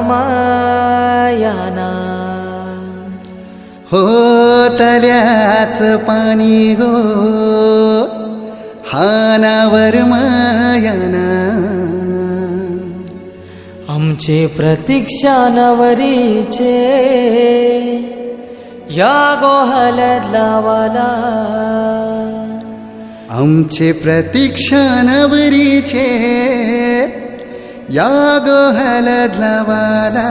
मायाना. हो तल्याच पाणी गो हानावर मायाना. आमचे प्रतीक्षा नवरीचे या गोहल्यात लावाला. आमचे प्रतीक्षा नवरीचे या गो हलद लावाला.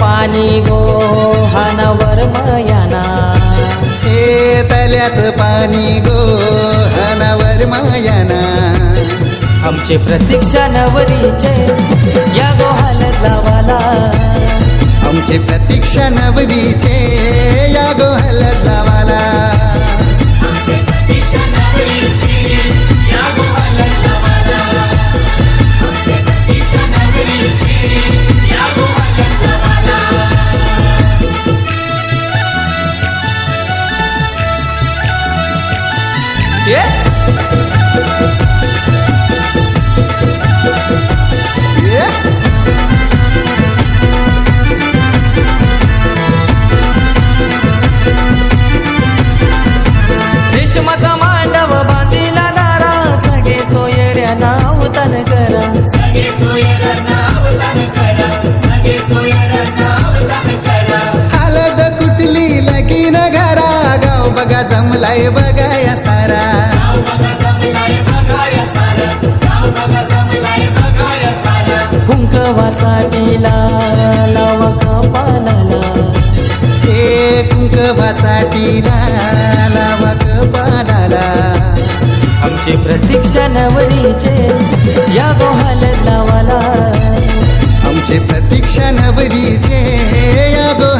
पाणी गो हानावर मयाना. हे तल्याच पाणी गो हानावर मायाना. आमचे प्रतीक्षा नवरीचे या गोहाल्यात लावाला. आमचे प्रतीक्षा नवरीचे या गो हलद लावाला. हलद कुठली लगीन घरा. गाव बघा जमलाय बघा या सारा. कुंकवाचा टिला लावा कपालाला. हे कुंकवाचा टिला लावा कपालाला. आमची प्रतीक्षा नवरीचे या गोहाल्यात लावाला. प्रतीक्षा नवरीचे या गो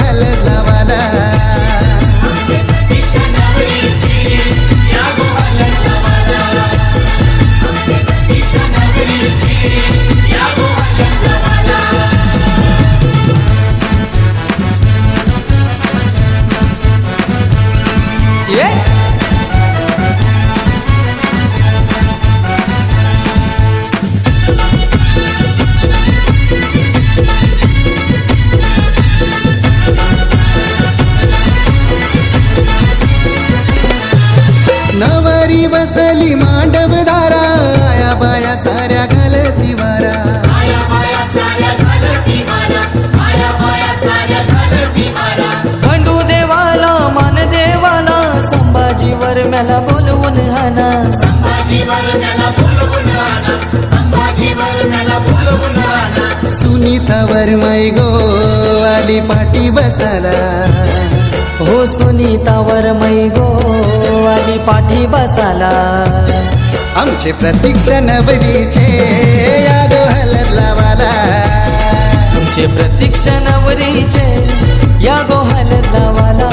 मला बोलवून हाना सुनीतावर मै गो आली पाठी बसाला हो सुनीतावर मै गो आली पाठी बसाला आमचे प्रतीक्षा नवरीचे या गो हलद लावाला तुमचे प्रतीक्षा नवरीचे या गोहाल्यात लावाला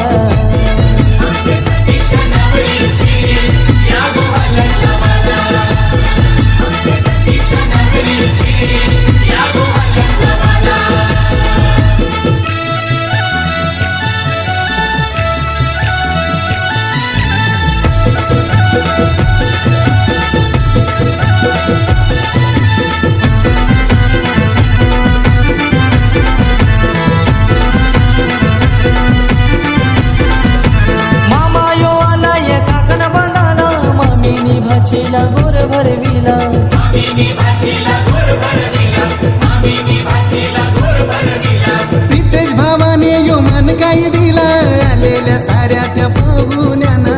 प्रितेश भावाने यो मन काही दिला आलेल्या साऱ्या त्या पाहुण्यांना.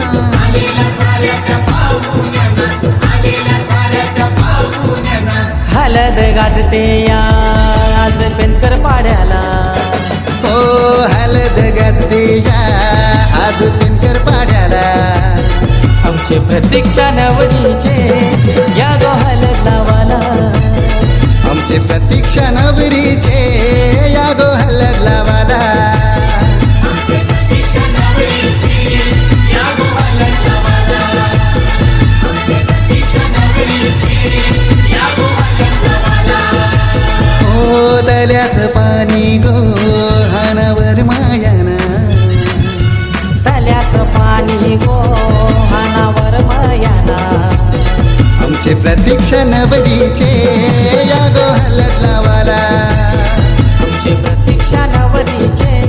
हलद गाजते या आज पेनकर पाड्याला. हो हलद गजते या आज पिंकर पाड्याला. आमचे प्रतीक्षा नवरीचे या हलद लावाला. आमचे प्रतीक्षा नवरीचे या गो हलत लावाला तुमची प्रतीक्षा नवरीचे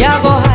या गोहा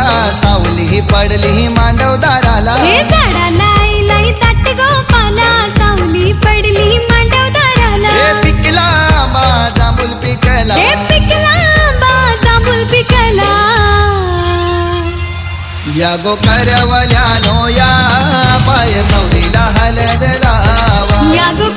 गोपाला सावली पडली मांडवदाराला हे झाडाला आईलाही ताट गोपाला सावली पडली मांडव दाराला. हे पिकला आंबा जांभूल पिकला. हे पिकला आंबा जांभूल पिकला. या गो करवल्यानो या पाय नवरीला हलद लावा. या गो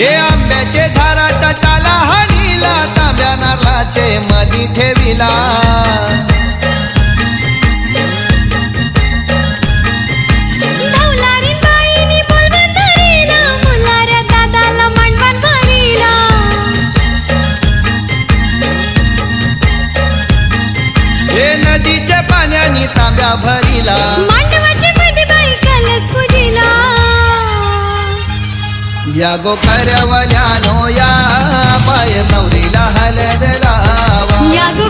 हे आंब्याचे झाडाचा टाला हानीला तांब्या नारळाचे मधी ठेविला. या गो करवल्यानो या पाय नवरीला हलद लावा. या गो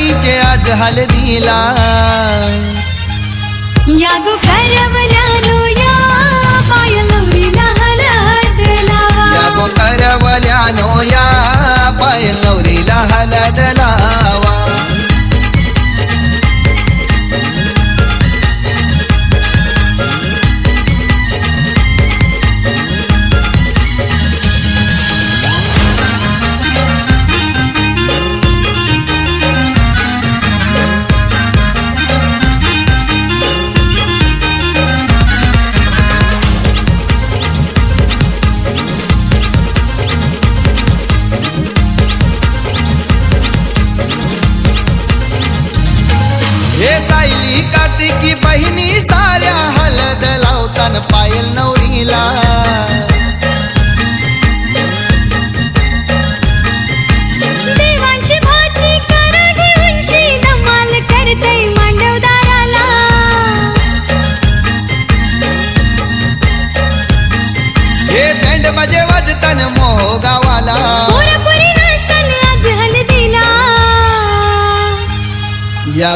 ताईचे आज हलदीला या गो करवल्यानो या बाय लवरीला हलद लावा या गो करवल्यानो या पाय नवरीला हलद लावा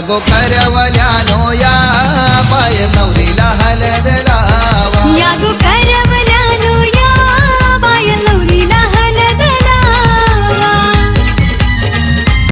गो करवल्या नोया पाय नवरीला हलद लावा. या गो करव